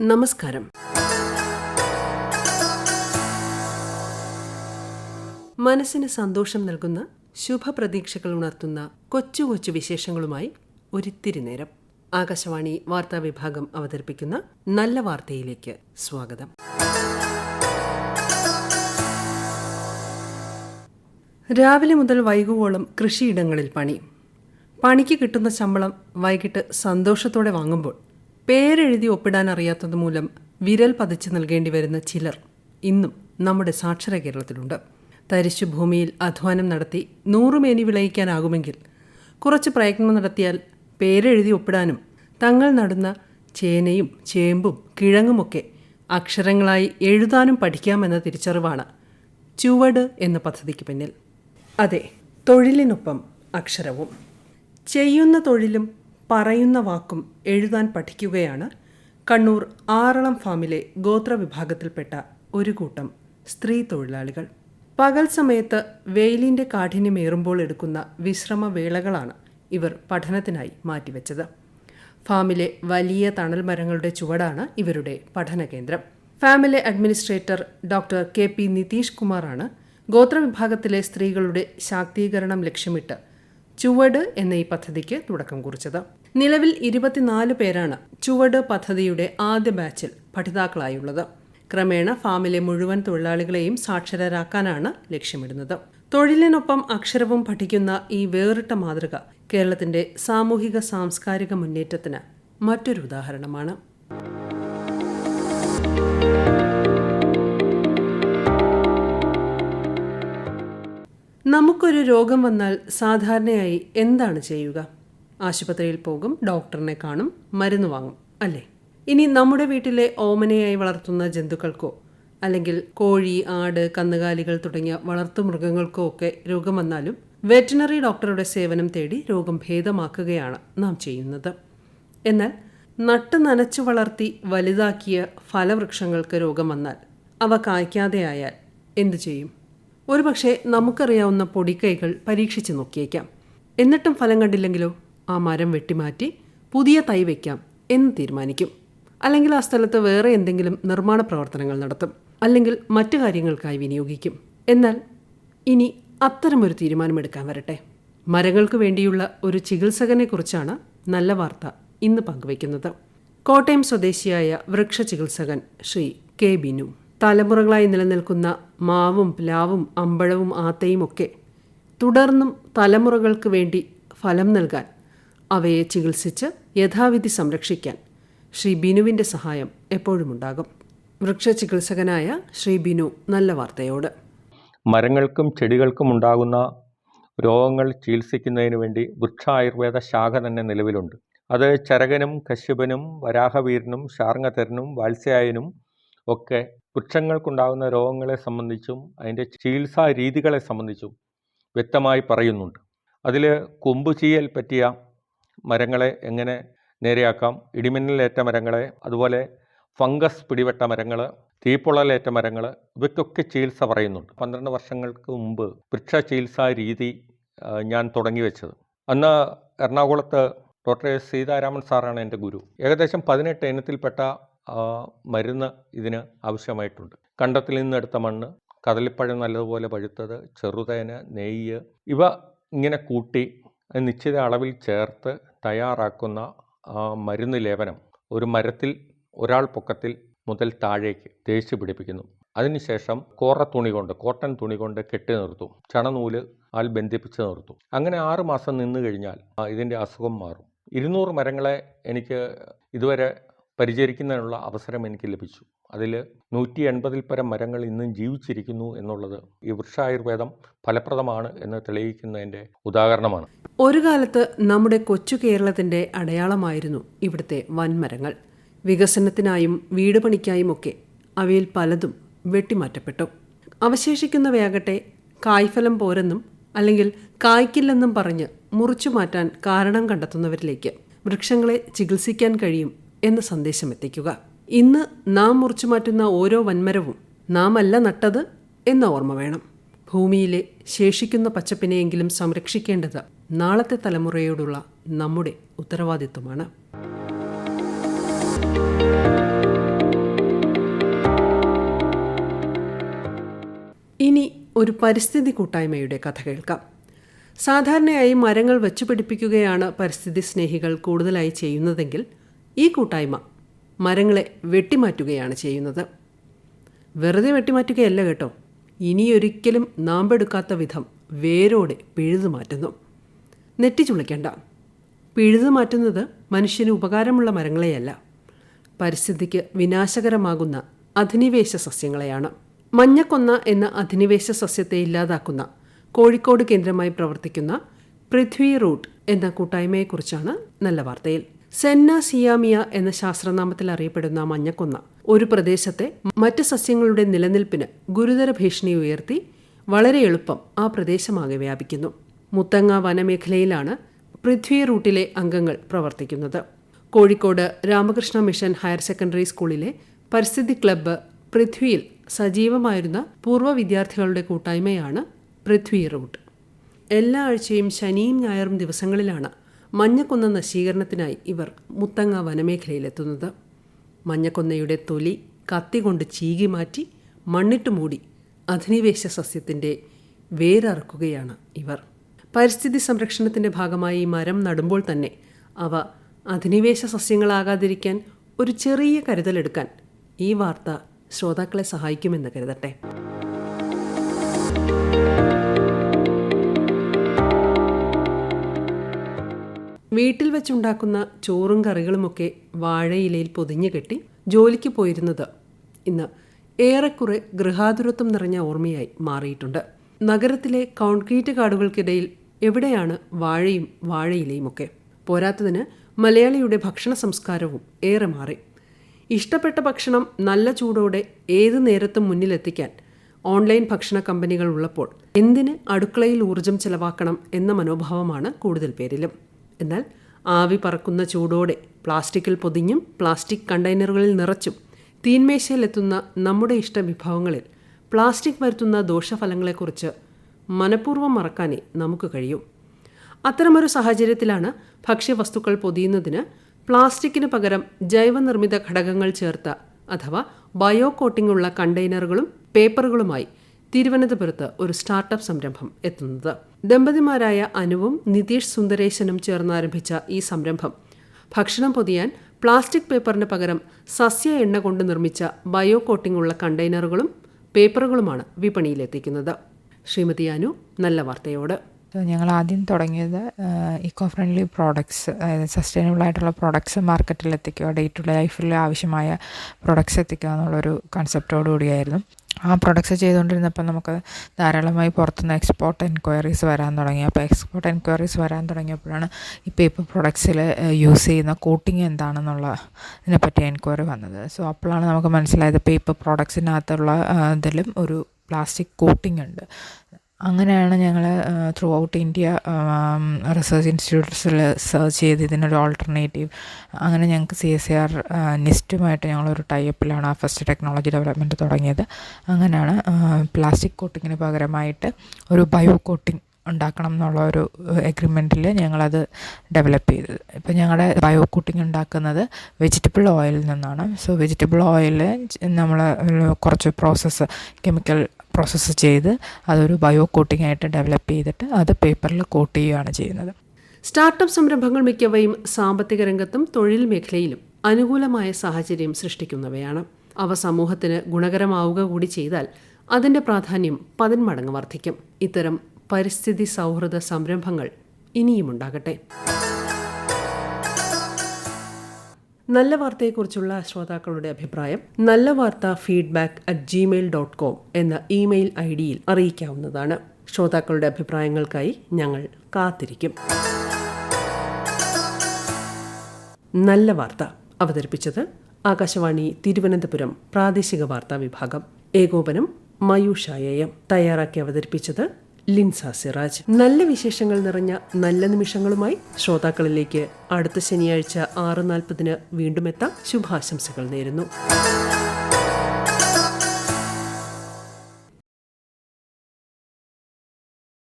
നമസ്കാരം. മനസ്സിന് സന്തോഷം നൽകുന്ന ശുഭപ്രതീക്ഷകൾ ഉണർത്തുന്ന കൊച്ചു കൊച്ചു വിശേഷങ്ങളുമായി ഒരിത്തിരി നേരം. ആകാശവാണി വാർത്താ വിഭാഗം അവതരിപ്പിക്കുന്ന നല്ല വാർത്തയിലേക്ക് സ്വാഗതം. രാവിലെ മുതൽ വൈകുവോളം കൃഷിയിടങ്ങളിൽ പണി. പണിക്ക് കിട്ടുന്ന ശമ്പളം വൈകിട്ട് സന്തോഷത്തോടെ വാങ്ങുമ്പോൾ പേരെഴുതി ഒപ്പിടാൻ അറിയാത്തത് മൂലം വിരൽ പതിച്ചു നൽകേണ്ടി വരുന്ന ചിലർ ഇന്നും നമ്മുടെ സാക്ഷര കേരളത്തിലുണ്ട്. തരിശു ഭൂമിയിൽ അധ്വാനം നടത്തി നൂറുമേനി വിളയിക്കാനാകുമെങ്കിൽ കുറച്ച് പ്രയത്നം നടത്തിയാൽ പേരെഴുതി ഒപ്പിടാനും തങ്ങൾ നടുന്ന ചേനയും ചേമ്പും കിഴങ്ങുമൊക്കെ അക്ഷരങ്ങളായി എഴുതാനും പഠിക്കാമെന്ന തിരിച്ചറിവാണ് ചുവട് എന്ന പദ്ധതിക്ക് പിന്നിൽ. അതെ തൊഴിലിനൊപ്പം അക്ഷരവും. ചെയ്യുന്ന തൊഴിലും പറയുന്ന വാക്കും എഴുതാൻ പഠിക്കുകയാണ്. കണ്ണൂർ ആറളം ഫാമിലെ ഗോത്ര വിഭാഗത്തിൽപ്പെട്ട ഒരു കൂട്ടം സ്ത്രീ തൊഴിലാളികൾ. പകൽ സമയത്ത് വെയിലിന്റെ കാഠിന്യമേറുമ്പോൾ എടുക്കുന്ന വിശ്രമവേളകളാണ് ഇവർ പഠനത്തിനായി മാറ്റിവെച്ചത്. ഫാമിലെ വലിയ തണൽ മരങ്ങളുടെ ചുവടാണ് ഇവരുടെ പഠന കേന്ദ്രം. ഫാമിലെ administrator doctor K P Nitish കുമാറാണ് ഗോത്രവിഭാഗത്തിലെ സ്ത്രീകളുടെ ശാക്തീകരണം ലക്ഷ്യമിട്ട് ചുവട് എന്ന ഈ പദ്ധതിക്ക് തുടക്കം കുറിച്ചത്. നിലവിൽ ഇരുപത്തിനാല് പേരാണ് ചുവട് പദ്ധതിയുടെ ആദ്യ ബാച്ചിൽ പഠിതാക്കളായുള്ളത്. ക്രമേണ ഫാമിലെ മുഴുവൻ തൊഴിലാളികളെയും സാക്ഷരരാക്കാനാണ് ലക്ഷ്യമിടുന്നത്. തൊഴിലിനൊപ്പം അക്ഷരവും പഠിക്കുന്ന ഈ വേറിട്ട മാതൃക കേരളത്തിന്റെ സാമൂഹിക സാംസ്കാരിക മുന്നേറ്റത്തിന് മറ്റൊരു ഉദാഹരണമാണ്. നമുക്കൊരു രോഗം വന്നാൽ സാധാരണയായി എന്താണ് ചെയ്യുക? ആശുപത്രിയിൽ പോകും ഡോക്ടറിനെ കാണും മരുന്ന് വാങ്ങും അല്ലേ? ഇനി നമ്മുടെ വീട്ടിലെ ഓമനയായി വളർത്തുന്ന ജന്തുക്കൾക്കോ അല്ലെങ്കിൽ കോഴി ആട് കന്നുകാലികൾ തുടങ്ങിയ വളർത്തുമൃഗങ്ങൾക്കോ ഒക്കെ രോഗം വന്നാലും വെറ്റിനറി ഡോക്ടറുടെ സേവനം തേടി രോഗം ഭേദമാക്കുകയാണ് നാം ചെയ്യുന്നത്. എന്നാൽ നട്ട് നനച്ചു വളർത്തി വലുതാക്കിയ ഫലവൃക്ഷങ്ങൾക്ക് രോഗം വന്നാൽ അവ കായ്ക്കാതെയായാൽ എന്തു ചെയ്യും? ഒരുപക്ഷെ നമുക്കറിയാവുന്ന പൊടിക്കൈകൾ പരീക്ഷിച്ചു നോക്കിയേക്കാം. എന്നിട്ടും ഫലം കണ്ടില്ലെങ്കിലോ? ആ മരം വെട്ടിമാറ്റി പുതിയ തൈ വയ്ക്കാം എന്ന് തീരുമാനിക്കും. അല്ലെങ്കിൽ ആ സ്ഥലത്ത് വേറെ എന്തെങ്കിലും നിർമ്മാണ പ്രവർത്തനങ്ങൾ നടത്തും. അല്ലെങ്കിൽ മറ്റു കാര്യങ്ങൾക്കായി വിനിയോഗിക്കും. എന്നാൽ ഇനി അത്തരമൊരു തീരുമാനമെടുക്കാൻ വരട്ടെ. മരങ്ങൾക്ക് വേണ്ടിയുള്ള ഒരു ചികിത്സകനെ കുറിച്ചാണ് നല്ല വാർത്ത ഇന്ന് പങ്കുവയ്ക്കുന്നത്. കോട്ടയം സ്വദേശിയായ വൃക്ഷ ചികിത്സകൻ ശ്രീ കെ ബിനു. തലമുറകളായി നിലനിൽക്കുന്ന മാവും പ്ലാവും അമ്പഴവും ആത്തയും ഒക്കെ തുടർന്നും തലമുറകൾക്ക് വേണ്ടി ഫലം നൽകാൻ അവയെ ചികിത്സിച്ച് യഥാവിധി സംരക്ഷിക്കാൻ ശ്രീ ബിനുവിന്റെ സഹായം എപ്പോഴുമുണ്ടാകും. വൃക്ഷ ചികിത്സകനായ ശ്രീ ബിനു നല്ല വാർത്തയോട്. മരങ്ങൾക്കും ചെടികൾക്കും ഉണ്ടാകുന്ന രോഗങ്ങൾ ചികിത്സിക്കുന്നതിന് വേണ്ടി വൃക്ഷ ആയുർവേദ ശാഖ തന്നെ നിലവിലുണ്ട്. അത് ചരകനും കശ്യപനും വരാഹവീരനും ശാർങ്ങതരനും വാത്സ്യായനും ഒക്കെ വൃക്ഷങ്ങൾക്കുണ്ടാകുന്ന രോഗങ്ങളെ സംബന്ധിച്ചും അതിന്റെ ചികിത്സാ രീതികളെ സംബന്ധിച്ചും വ്യക്തമായി പറയുന്നുണ്ട്. അതിൽ കൊമ്പ് ചീയൽ പറ്റിയ മരങ്ങളെ എങ്ങനെ നേരെയാക്കാം? ഇടിമിന്നലേറ്റ മരങ്ങളെ അതുപോലെ ഫംഗസ് പിടിപെട്ട മരങ്ങൾ തീപ്പൊള്ളലേറ്റ മരങ്ങൾ ഇവയ്ക്കൊക്കെ ചികിത്സ പറയുന്നുണ്ട്. പന്ത്രണ്ട് വർഷങ്ങൾക്ക് മുമ്പ് വൃക്ഷ ചികിത്സാ രീതി ഞാൻ തുടങ്ങി വെച്ചത്. അന്ന് എറണാകുളത്ത് ഡോക്ടർ എസ് സീതാരാമൻ സാറാണ് എന്റെ ഗുരു. ഏകദേശം പതിനെട്ട് ഇനത്തിൽപ്പെട്ട മരുന്ന് ഇതിന് ആവശ്യമായിട്ടുണ്ട്. കണ്ടത്തിൽ നിന്നെടുത്ത മണ്ണ് കദളിപ്പഴം നല്ലതുപോലെ പഴുത്തത് ചെറുതേന് നെയ്യ് ഇവ ഇങ്ങനെ കൂട്ടി നിശ്ചിത അളവിൽ ചേർത്ത് തയ്യാറാക്കുന്ന മരുന്ന് ലേപനം ഒരു മരത്തിൽ ഒരാൾ പൊക്കത്തിൽ മുതൽ താഴേക്ക് തേച്ച് പിടിപ്പിക്കുന്നു. അതിനുശേഷം കോറ തുണി കൊണ്ട് കോട്ടൺ തുണി കൊണ്ട് കെട്ടി നിർത്തും. ചണനൂൽ ആൽ ബന്ധിപ്പിച്ച് നിർത്തും. അങ്ങനെ ആറ് മാസം നിന്ന് കഴിഞ്ഞാൽ ഇതിന്റെ അസുഖം മാറും. ഇരുന്നൂറ് മരങ്ങളെ എനിക്ക് ഇതുവരെ പരിചരിക്കുന്നതിനുള്ള അവസരം എനിക്ക് ലഭിച്ചു. അതിൽ നൂറ്റി എൺപതിൽ പരം മരങ്ങൾ ഇന്നും ജീവിച്ചിരിക്കുന്നു എന്നുള്ളത് ഈ വൃക്ഷായുർവേദം ഫലപ്രദമാണ് എന്ന് തെളിയിക്കുന്നതിന്റെ ഉദാഹരണമാണ്. ഒരു കാലത്ത് നമ്മുടെ കൊച്ചു കേരളത്തിന്റെ അടയാളമായിരുന്നു ഇവിടുത്തെ വൻമരങ്ങൾ. വികസനത്തിനായും വീട് പണിക്കായുമൊക്കെ അവയിൽ പലതും വെട്ടിമാറ്റപ്പെട്ടു. അവശേഷിക്കുന്നവയാകട്ടെ കായ്ഫലം പോരെന്നും അല്ലെങ്കിൽ കായ്ക്കില്ലെന്നും പറഞ്ഞ് മുറിച്ചു മാറ്റാൻ കാരണം കണ്ടെത്തുന്നവരിലേക്ക് വൃക്ഷങ്ങളെ ചികിത്സിക്കാൻ കഴിയും എന്ന സന്ദേശം എത്തിക്കുക ഇന്ന് നാം മുറിച്ചു മാറ്റുന്ന ഓരോ വൻമരവും നാമല്ല നട്ടത് എന്ന ഓർമ്മ വേണം. ഭൂമിയിലെ ശേഷിക്കുന്ന പച്ചപ്പിനെയെങ്കിലും സംരക്ഷിക്കേണ്ടത് നാളത്തെ തലമുറയോടുള്ള നമ്മുടെ ഉത്തരവാദിത്വമാണ്. ഇനി ഒരു പരിസ്ഥിതി കൂട്ടായ്മയുടെ കഥ കേൾക്കാം. സാധാരണയായി മരങ്ങൾ വെച്ചുപിടിപ്പിക്കുകയാണ് പരിസ്ഥിതി സ്നേഹികൾ കൂടുതലായി ചെയ്യുന്നതെങ്കിൽ ഈ കൂട്ടായ്മ മരങ്ങളെ വെട്ടിമാറ്റുകയാണ് ചെയ്യുന്നത്. വെറുതെ വെട്ടിമാറ്റുകയല്ല കേട്ടോ. ഇനിയൊരിക്കലും നാമ്പെടുക്കാത്ത വിധം വേരോടെ പിഴുതു മാറ്റുന്നു. നെറ്റി ചുളിക്കേണ്ട പിഴുതു മാറ്റുന്നത് മനുഷ്യന് ഉപകാരമുള്ള മരങ്ങളെയല്ല. പരിസ്ഥിതിക്ക് വിനാശകരമാകുന്ന അധിനിവേശ സസ്യങ്ങളെയാണ്. മഞ്ഞക്കൊന്ന എന്ന അധിനിവേശ സസ്യത്തെ ഇല്ലാതാക്കുന്ന കോഴിക്കോട് കേന്ദ്രമായി പ്രവർത്തിക്കുന്ന പൃഥ്വി റൂട്ട് എന്ന കൂട്ടായ്മയെക്കുറിച്ചാണ് നല്ല വാർത്തയിൽ. സെന്ന സിയാമിയ എന്ന ശാസ്ത്രനാമത്തിൽ അറിയപ്പെടുന്ന മഞ്ഞക്കൊന്ന. ഒരു പ്രദേശത്തെ മറ്റ് സസ്യങ്ങളുടെ നിലനിൽപ്പിന് ഗുരുതര ഭീഷണി ഉയർത്തി വളരെ എളുപ്പം ആ പ്രദേശമാകെ വ്യാപിക്കുന്നു. മുത്തങ്ങ വനമേഖലയിലാണ് പൃഥ്വി റൂട്ടിലെ അംഗങ്ങൾ പ്രവർത്തിക്കുന്നത്. Kozhikode Ramakrishna mission higher secondary സ്കൂളിലെ പരിസ്ഥിതി ക്ലബ്ബ് പൃഥ്വിയിൽ സജീവമായിരുന്ന പൂർവ വിദ്യാർത്ഥികളുടെ കൂട്ടായ്മയാണ് പൃഥ്വി റൂട്ട്. എല്ലാ ആഴ്ചയും ശനിയും ഞായറും ദിവസങ്ങളിലാണ് മഞ്ഞക്കൊന്ന നശീകരണത്തിനായി ഇവർ മുത്തങ്ങ വനമേഖലയിലെത്തുന്നത്. മഞ്ഞക്കൊന്നയുടെ തൊലി കത്തി കൊണ്ട് ചീകി മാറ്റി മണ്ണിട്ട് മൂടി അധിനിവേശ സസ്യത്തിന്റെ വേരറുക്കുകയാണ് ഇവർ. പരിസ്ഥിതി സംരക്ഷണത്തിന്റെ ഭാഗമായി മരം നടുമ്പോൾ തന്നെ അവ അധിനിവേശ സസ്യങ്ങളാകാതിരിക്കാൻ ഒരു ചെറിയ കരുതലെടുക്കാൻ ഈ വാർത്ത ശ്രോതാക്കളെ സഹായിക്കുമെന്ന് കരുതട്ടെ. വീട്ടിൽ വെച്ചുണ്ടാക്കുന്ന ചോറും കറികളുമൊക്കെ വാഴയിലയിൽ പൊതിഞ്ഞു കെട്ടി ജോലിക്ക് പോയിരുന്നത് ഇന്ന് ഏറെക്കുറെ ഗൃഹാതുരത്വം നിറഞ്ഞ ഓർമ്മയായി മാറിയിട്ടുണ്ട്. നഗരത്തിലെ കോൺക്രീറ്റ് കാടുകൾക്കിടയിൽ എവിടെയാണ് വാഴയും വാഴയിലയുമൊക്കെ? പോരാത്തതിന് മലയാളിയുടെ ഭക്ഷണ സംസ്കാരവും ഏറെ മാറി. ഇഷ്ടപ്പെട്ട ഭക്ഷണം നല്ല ചൂടോടെ ഏത് നേരത്തും മുന്നിലെത്തിക്കാൻ ഓൺലൈൻ ഭക്ഷണ കമ്പനികൾ ഉള്ളപ്പോൾ എന്തിന് അടുക്കളയിൽ ഊർജം ചെലവാക്കണം എന്ന മനോഭാവമാണ് കൂടുതൽ പേരിലും. എന്നാൽ ആവി പറക്കുന്ന ചൂടോടെ പ്ലാസ്റ്റിക്കിൽ പൊതിഞ്ഞും പ്ലാസ്റ്റിക് കണ്ടെയ്നറുകളിൽ നിറച്ചും തീന്മേശയിലെത്തുന്ന നമ്മുടെ ഇഷ്ട വിഭവങ്ങളിൽ പ്ലാസ്റ്റിക് വരുത്തുന്ന ദോഷഫലങ്ങളെക്കുറിച്ച് മനഃപൂർവം മറക്കാനേ നമുക്ക് കഴിയും. അത്തരമൊരു സാഹചര്യത്തിലാണ് ഭക്ഷ്യവസ്തുക്കൾ പൊതിയുന്നതിന് പ്ലാസ്റ്റിക്കിന് പകരം ജൈവനിർമ്മിത ഘടകങ്ങൾ ചേർത്ത അഥവാ ബയോ കോട്ടിംഗ് ഉള്ള കണ്ടെയ്നറുകളും പേപ്പറുകളുമായി തിരുവനന്തപുരത്ത് ഒരു സ്റ്റാർട്ടപ്പ് സംരംഭം എത്തുന്നത്. ദമ്പതിമാരായ അനുവും നിതീഷ് സുന്ദരേശനും ചേർന്ന് ആരംഭിച്ച ഈ സംരംഭം. ഭക്ഷണം പൊതിയാൻ പ്ലാസ്റ്റിക് പേപ്പറിന് പകരം സസ്യ എണ്ണ കൊണ്ട് നിർമ്മിച്ച ബയോ കോട്ടിംഗ് ഉള്ള കണ്ടെയ്നറുകളും പേപ്പറുകളുമാണ് വിപണിയിലെത്തിക്കുന്നത്. ശ്രീമതി അനു നല്ല വാർത്തയോട്. ഞങ്ങൾ ആദ്യം തുടങ്ങിയത് ഇക്കോ ഫ്രണ്ട്ലി പ്രോഡക്ട്സ് അതായത് സസ്റ്റൈനബിൾ ആയിട്ടുള്ള പ്രോഡക്ട്സ് മാർക്കറ്റിൽ എത്തിക്കുക ഡേ ടു ഡേ ലൈഫിൽ ആവശ്യമായ പ്രോഡക്ട്സ് എത്തിക്കുക എന്നുള്ളൊരു കൺസെപ്റ്റോടു കൂടിയായിരുന്നു ആ പ്രൊഡക്ട്സ് ചെയ്തുകൊണ്ടിരുന്നപ്പോൾ നമുക്ക് ധാരാളമായി പുറത്തുനിന്ന് എക്സ്പോർട്ട് എൻക്വയറീസ് വരാൻ തുടങ്ങി. അപ്പോൾ എക്സ്പോർട്ട് എൻക്വയറീസ് വരാൻ തുടങ്ങിയപ്പോഴാണ് ഈ പേപ്പർ പ്രൊഡക്ട്സിൽ യൂസ് ചെയ്യുന്ന കോട്ടിങ് എന്താണെന്നുള്ള ഇതിനെപ്പറ്റി എൻക്വയറി വന്നത്. സോ അപ്പോഴാണ് നമുക്ക് മനസ്സിലായത്. പേപ്പർ പ്രോഡക്ട്സിനകത്തുള്ള ഇതിലും ഒരു പ്ലാസ്റ്റിക് കോട്ടിംഗ് ഉണ്ട്. അങ്ങനെയാണ് ഞങ്ങൾ ത്രൂ ഔട്ട് ഇന്ത്യ റിസർച്ച് ഇൻസ്റ്റിറ്റ്യൂട്ട്സിൽ സെർച്ച് ചെയ്ത് ഇതിനൊരു ഓൾട്ടർനേറ്റീവ് അങ്ങനെ ഞങ്ങൾക്ക് സി എസ് ആർ നിസ്റ്റുമായിട്ട് ഞങ്ങളൊരു ടൈപ്പിലാണ് ആ ഫസ്റ്റ് ടെക്നോളജി ഡെവലപ്മെന്റ് തുടങ്ങിയത്. അങ്ങനെയാണ് പ്ലാസ്റ്റിക് കോട്ടിങ്ങിന് പകരമായിട്ട് ഒരു ബയോ കോട്ടിങ് ഉണ്ടാക്കണം എന്നുള്ള ഒരു എഗ്രിമെന്റിൽ ഞങ്ങളത് ഡെവലപ്പ് ചെയ്തത് ഇപ്പോൾ ഞങ്ങളുടെ ബയോ കോട്ടിംഗ് ഉണ്ടാക്കുന്നത് വെജിറ്റബിൾ ഓയിലിൽ നിന്നാണ്. സോ വെജിറ്റബിൾ ഓയിൽ നമ്മൾ കുറച്ച് പ്രോസസ്സ് കെമിക്കൽ പ്രോസസ്സ് ചെയ്ത് അതൊരു ബയോ കോട്ടിംഗ് ആയിട്ട് ഡെവലപ്പ് ചെയ്തിട്ട് അത് പേപ്പറിൽ കോട്ട് ചെയ്യുകയാണ് ചെയ്യുന്നത്. സ്റ്റാർട്ടപ്പ് സംരംഭങ്ങൾ മിക്കവയും സാമ്പത്തിക രംഗത്തും തൊഴിൽ മേഖലയിലും അനുകൂലമായ സാഹചര്യം സൃഷ്ടിക്കുന്നവയാണ്. അവ സമൂഹത്തിന് ഗുണകരമാവുക കൂടി ചെയ്താൽ അതിന്റെ പ്രാധാന്യം പതിന്മടങ്ങ് വർദ്ധിക്കും. ഇത്തരം പരിസ്ഥിതി സൗഹൃദ സംരംഭങ്ങൾ ഇനിയുമുണ്ടാകട്ടെ നല്ല വാർത്തയെക്കുറിച്ചുള്ള ശ്രോതാക്കളുടെ അഭിപ്രായം നല്ല വാർത്ത feedback at Gmail dot com എന്ന ഇമെയിൽ ഐ ഡിയിൽ അറിയിക്കാവുന്നതാണ്. ശ്രോതാക്കളുടെ അഭിപ്രായങ്ങൾക്കായി ഞങ്ങൾ കാത്തിരിക്കും. നല്ല വാർത്ത അവതരിപ്പിച്ചത് ആകാശവാണി തിരുവനന്തപുരം പ്രാദേശിക വാർത്താ വിഭാഗം. ഏകോപനം മയൂഷായം തയ്യാറാക്കി അവതരിപ്പിച്ചത് ലിൻസ സിറാജ്. നല്ല വിശേഷങ്ങൾ നിറഞ്ഞ നല്ല നിമിഷങ്ങളുമായി ശ്രോതാക്കളിലേക്ക് അടുത്ത ശനിയാഴ്ച ആറ് നാൽപ്പതിന് വീണ്ടും എത്താം ശുഭാശംസകൾ നേരുന്നു.